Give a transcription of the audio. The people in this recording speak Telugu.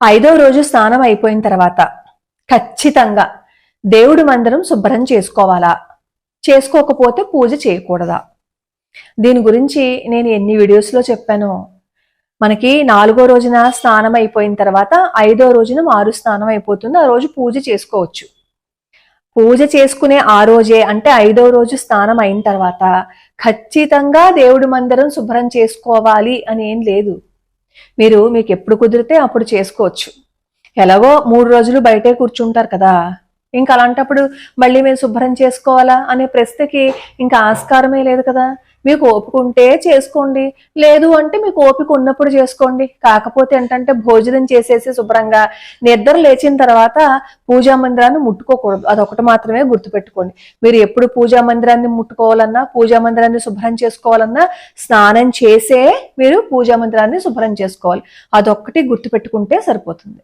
ఐదో రోజు స్నానం అయిపోయిన తర్వాత ఖచ్చితంగా దేవుడి మందిరం శుభ్రం చేసుకోవాలా? చేసుకోకపోతే పూజ చేయకూడదా? దీని గురించి నేను ఎన్ని వీడియోస్లో చెప్పానో మనకి నాలుగో రోజున స్నానం అయిపోయిన తర్వాత ఐదో రోజున మారు స్నానం అయిపోతుంది. ఆ రోజు పూజ చేసుకోవచ్చు. పూజ చేసుకునే ఆ రోజే అంటే ఐదో రోజు స్నానం అయిన తర్వాత ఖచ్చితంగా దేవుడి మందిరం శుభ్రం చేసుకోవాలి అని ఏం లేదు. మీరు మీకు ఎప్పుడు కుదిరితే అప్పుడు చేసుకోవచ్చు. ఎలాగో మూడు రోజులు బయటే కూర్చుంటారు కదా. ఇంకా అలాంటప్పుడు మళ్ళీ మేము శుభ్రం చేసుకోవాలా అనే ప్రశ్నకి ఇంకా ఆస్కారమే లేదు కదా. మీకు ఓపిక ఉంటే చేసుకోండి లేదు అంటే మీకు ఓపిక ఉన్నప్పుడు చేసుకోండి. కాకపోతే ఏంటంటే భోజనం చేసేసి శుభ్రంగా నిద్ర లేచిన తర్వాత పూజా మందిరాన్ని ముట్టుకోకూడదు. అదొకటి మాత్రమే గుర్తుపెట్టుకోండి. మీరు ఎప్పుడు పూజా మందిరాన్ని ముట్టుకోవాలన్నా పూజా మందిరాన్ని శుభ్రం చేసుకోవాలన్నా స్నానం చేసే మీరు పూజా మందిరాన్ని శుభ్రం చేసుకోవాలి. అదొక్కటి గుర్తుపెట్టుకుంటే సరిపోతుంది.